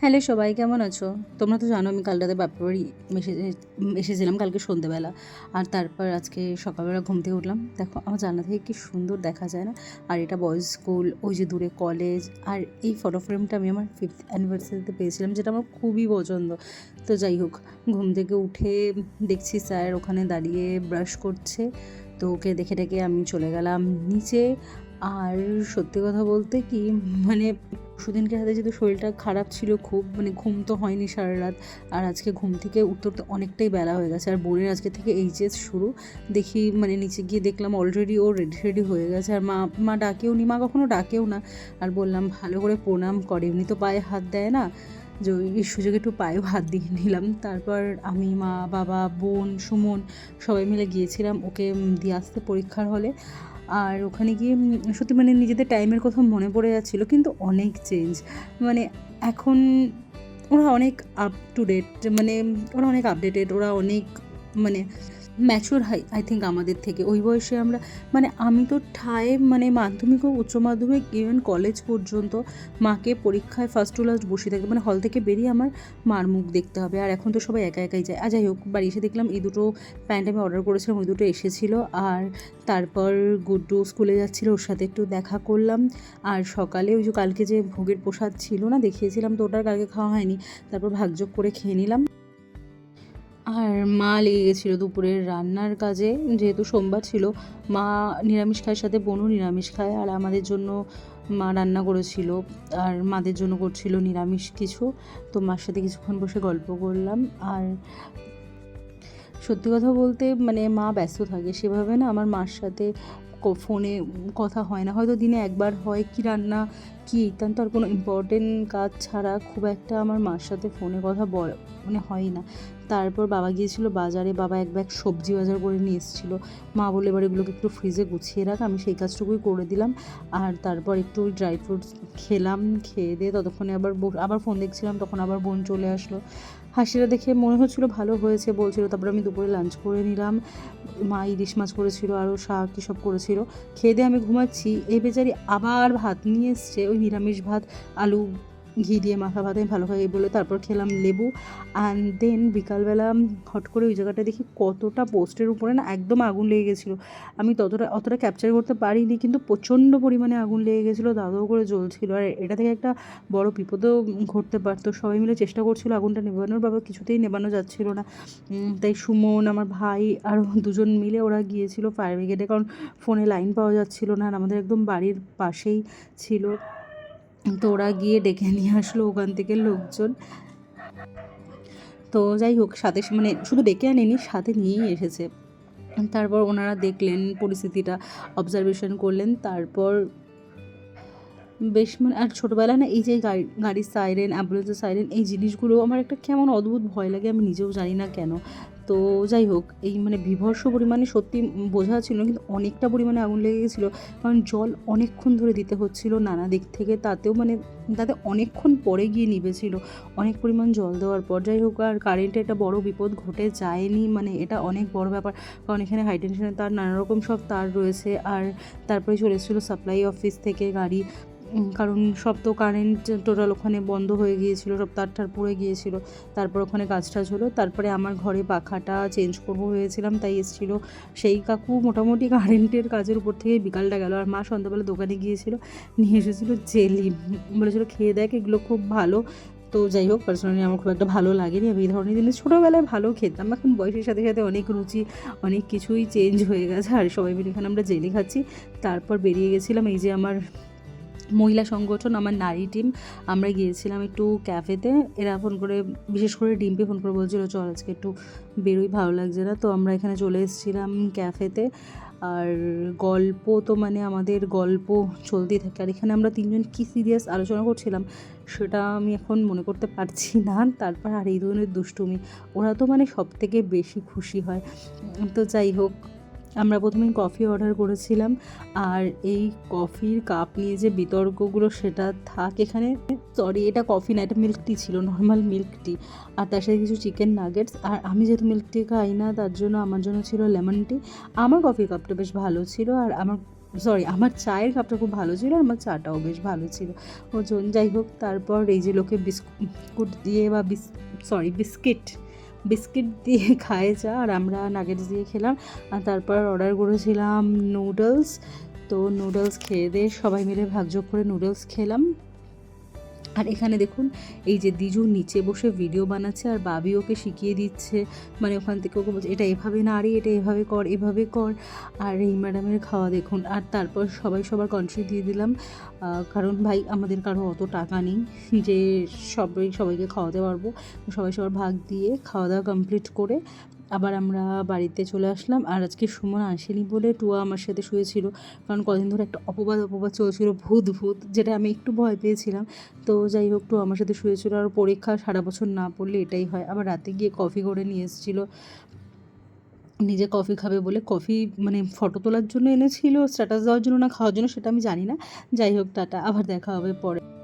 Hello সবাই, কেমন আছো? তোমরা তো জানো আমি কাল রাতে এসেছিলাম কালকে সন্ধেবেলা। আর তারপর আজকে সকালবেলা ঘুম থেকে উঠলাম। দেখো, আমার জানলা থেকে কি সুন্দর দেখা যায় না? আর এটা বয়েজ স্কুল ওই যে দূরে কলেজ আর এই ফটো ফ্রেমটা আমি আমার ফিফথ অ্যানিভার্সারিতে পেয়েছিলাম, যেটা আমার খুবই পছন্দ। তো যাই হোক, ঘুম থেকে উঠে দেখছি স্যার ওখানে দাঁড়িয়ে ব্রাশ করছে। তো ওকে দেখে ডেকে আমি চলে গেলাম নিচে। আর সত্যি কথা বলতে কি মানে সুদিনকে হাতে যেহেতু শরীরটা খারাপ ছিল, খুব মানে ঘুম তো হয়নি সারা রাত, আর আজকে ঘুম থেকে উত্তর তো অনেকটাই বেলা হয়ে গেছে। আর বোনের আজকে থেকে এইচএস শুরু। দেখি মানে নিচে গিয়ে দেখলাম অলরেডি ও রেডি রেডি হয়ে গেছে। আর মা মা ডাকেও নি, মা কখনো ডাকেও না। আর বললাম, ভালো করে প্রণাম করে, এমনি তো পায়ে হাত দেয় না। যে এই সুযোগে একটু পায়েও হাত দিয়ে নিলাম। তারপর আমি, মা, বাবা, বোন, সুমন সবাই মিলে গিয়েছিলাম। ওকে দিয়ে আসতে পরীক্ষার হলে। আর ওখানে গিয়ে সত্যি মানে নিজেদের টাইমের কথা মনে পড়ে যাচ্ছিল, কিন্তু অনেক চেঞ্জ মানে এখন ওরা অনেক আপ টু ডেট মানে ওরা অনেক আপডেটেড ওরা অনেক মানে ম্যাচুর হাই আই থিঙ্ক আমাদের থেকে। ওই বয়সে আমরা মানে আমি তো ঠায় মানে মাধ্যমিক ও উচ্চ মাধ্যমিক ইভেন কলেজ পর্যন্ত মাকে পরীক্ষায় ফার্স্ট টু লাস্ট বসে থাকতে মানে হল থেকে বেরিয়ে আমার মার মুখ দেখতে হবে। আর এখন তো সবাই একা একাই যায়। আর যাই হোক, বাড়ি এসে দেখলাম এই দুটো প্যান্ট আমি অর্ডার করেছিলাম, ওই দুটো এসেছিল। আর তারপর গুড্ডু স্কুলে যাচ্ছিল, ওর সাথে একটু দেখা করলাম। আর সকালে ওই যে কালকে যে ভোগের প্রসাদ ছিল না, দেখিয়েছিলাম তো ওটার কালকে খাওয়া হয়নি। তারপর ভাগযোগ করে খেয়ে নিলাম। মা লেগে গেছিল দুপুরের রান্নার কাজে। যেহেতু সোমবার ছিল, মা নিরামিষ খায়, সাথে বোনও নিরামিষ খায়, আর আমাদের জন্য মা রান্না করেছিল। আর মাদের জন্য করছিল নিরামিষ কিছু। তো মার সাথে কিছুক্ষণ বসে গল্প করলাম। আর সত্যি কথা বলতে মানে মা ব্যস্ত থাকে সেভাবে না, আমার মার সাথে ফোনে কথা হয় না। হয়তো দিনে একবার হয় কি রান্না, কি ইত্যান্ত, আর কোনো ইম্পর্টেন্ট কাজ ছাড়া খুব একটা আমার মার সাথে ফোনে কথা বল মানে হয় না। তারপর বাবা গিয়েছিল বাজারে, বাবা এক ব্যাগ সবজি বাজার করে নিয়ে এসেছিল। মা বলে এবার এগুলোকে একটু ফ্রিজে গুছিয়ে রাখ, আমি সেই কাজটুকুই করে দিলাম। আর তারপর একটু ওই ড্রাই ফ্রুটস খেলাম, খেয়ে দিয়ে ততক্ষণে আবার আবার ফোন দেখছিলাম, তখন আবার বোন চলে আসলো। হাসিটা দেখে মনে হচ্ছিল ভালো হয়েছে, বলছিল, তারপর আমি দুপুরে লাঞ্চ করে নিলাম। মা ইলিশ মাছ করেছিল, আরও শাক এসব করেছিল। খেয়ে দিয়ে আমি ঘুমাচ্ছি। এই বেচারি আবার ভাত নিয়ে এসছে, ওই নিরামিষ ভাত, আলু ঘি দিয়ে মাখা ভাত ভালো খাই বলে তারপর খেলাম লেবু অ্যান্ড দেন বিকালবেলা হট করে ওই জায়গাটা দেখি কতটা পোস্টের উপরে না একদম আগুন লেগে গেছিল। আমি ততটা, অতটা ক্যাপচার করতে পারিনি কিন্তু প্রচণ্ড পরিমাণে আগুন লেগে গেছিল, দাদাও করে জ্বলছিল। আর এটা থেকে একটা বড় বিপদও ঘটতে পারতো। সবাই মিলে চেষ্টা করছিল আগুনটা নেবানোর বাবা কিছুতেই নেবানো যাচ্ছিল না। তাই সুমন, আমার ভাই আরও দুজন মিলে ওরা গিয়েছিল ফায়ার ব্রিগেডে কারণ ফোনে লাইন পাওয়া যাচ্ছিল না আর আমাদের একদম বাড়ির পাশেই ছিল। তো ওরা গিয়ে ডেকে নিয়ে আসলো ওখান থেকে লোকজন। তো যাই হোক, সাথে মানে শুধু ডেকে আনেনি, সাথে নিয়েই এসেছে। তারপর ওনারা দেখলেন পরিস্থিতিটা অবজারভেশন করলেন, তারপর বেশ মানে আর ছোটোবেলায় না এই যে গাড়ি গাড়ির সাইরেন অ্যাম্বুলেন্সের সাইরেন এই জিনিসগুলো আমার একটা কেমন অদ্ভুত ভয় লাগে, আমি নিজেও জানি না কেন। তো যাই হোক, এই মানে বিভর্ষ পরিমাণে সত্যি বোঝা ছিল কিন্তু অনেকটা পরিমাণে আগুন লেগে গেছিল। কারণ জল অনেকক্ষণ ধরে দিতে হচ্ছিল, নানা দিক থেকে তাতেও মানে তাতে অনেকক্ষণ পরে গিয়ে নিভেছিল। অনেক পরিমাণ জল দেওয়ার পর, যাই হোক, আর কারেন্টে একটা বড় বিপদ ঘটে যায়নি মানে এটা অনেক বড় ব্যাপার। কারণ এখানে হাই টেনশনের তার নানা রকম সব তার রয়েছে, আর তারপরে চলে এসেছিল সাপ্লাই অফিস থেকে গাড়ি। কারণ সব তো কারেন্ট টোটাল ওখানে বন্ধ হয়ে গিয়েছিল, সব তার টার পড়ে গিয়েছিল। তারপর ওখানে কাজ টাজ হলো, তারপরে আমার ঘরে পাখাটা চেঞ্জ করব হয়েছিলাম তাই এসেছিল। সেই কাকু মোটামুটি কারেন্টের কাজের উপর থেকে বিকালটা গেল। আর মা সন্ধ্যাবেলা দোকানে গিয়েছিল, নিয়ে এসেছিল জেলি বলেছিলো খেয়ে দেখ, এগুলো খুব ভালো। তো যাই হোক পার্সোনালি আমার খুব একটা ভালো লাগেনি। আমি এই ধরনের জিনিস ছোটোবেলায় ভালো খেতাম। এখন বয়সের সাথে সাথে অনেক রুচি, অনেক কিছুই চেঞ্জ হয়ে গেছে। আর সবাই মিলে এখানে আমরা জেলি খাচ্ছি। তারপর বেরিয়ে গেছিলাম, এই যে আমার মহিলা সংগঠন, আমার নারী টিম, আমরা গিয়েছিলাম একটু ক্যাফেতে। এরা ফোন করে, বিশেষ করে ডিম্পি ফোন করে বলছিল, চল আজকে একটু বেরোই, ভালো লাগছে না। তো আমরা এখানে চলে এসেছিলাম ক্যাফেতে। আর গল্প তো মানে আমাদের গল্প চলতেই থাকে। আর এখানে আমরা তিনজন কী সিরিয়াস আলোচনা করছিলাম, সেটা আমি এখন মনে করতে পারছি না। তারপর আর এই ধরনের দুষ্টুমি, ওরা তো মানে সব থেকে বেশি খুশি হয়। তো যাই হোক আমরা প্রথমে কফি অর্ডার করেছিলাম, আর এই কফির কাপ নিয়ে যে বিতর্কগুলো সেটা থাক এখানে। সরি এটা কফি না এটা মিল্ক টি ছিল নর্মাল মিল্ক টি আর তার সাথে কিছু চিকেন নাগেটস আর আমি যেহেতু মিল্ক টি খাই না, তার জন্য আমার জন্য ছিল লেমন টি আমার কফির কাপটা বেশ ভালো ছিল, আর আমার সরি আমার চায়ের কাপটা খুব ভালো ছিল আমার চাটাও বেশ ভালো ছিল। ওজন যাই হোক, তারপর এই যে লোকে বিস্কুট দিয়ে বা বিস সরি বিস্কিট বিস্কিট দিয়ে খায় চা আর আমরা নাগেটস দিয়ে খেলাম। আর তারপর অর্ডার করেছিলাম নুডলস তো নুডলস খেয়ে দিয়ে সবাই মিলে ভাগযোগ করে নুডলস খেলাম। আর এখানে দেখুন, এই যে দিজু নিচে বসে ভিডিও বানাচ্ছে আর বাবি ওকে শিখিয়ে দিচ্ছে। মানে ওখান থেকে ওকে বলছে, এটা এভাবে না নাড়ি, এটা এভাবে কর এভাবে কর। আর এই ম্যাডামের খাওয়া দেখুন, আর তারপর সবাই সবার কন্ট্রি দিয়ে দিলাম। কারণ ভাই, আমাদের কারও অত টাকা নেই যে সবাই সবাইকে খাওয়াতে পারব। সবাই সবার ভাগ দিয়ে খাওয়া দাওয়া কমপ্লিট করে আবার আমরা বাড়িতে চলে আসলাম। আর আজকে সুমন আসেনি বলে টুয়া আমার সাথে শুয়েছিল। কারণ কদিন ধরে একটা অপবাদ অপবাদ চলছিল, ভূত ভূত, যেটা আমি একটু ভয় পেয়েছিলাম। তো যাই হোক তো আমার সাথে শুয়েছিল আর পরীক্ষা সারা বছর না পড়লে এটাই হয়। আবার রাতে গিয়ে কফি করে নিয়ে এসেছিল। নিজে কফি খাবে বলে কফি মানে ফটো তোলার জন্য এনেছিল স্ট্যাটাস দেওয়ার জন্য না, খাওয়ার জন্য, সেটা আমি জানি না। যাই হোক, টাটা, আবার দেখা হবে পরে।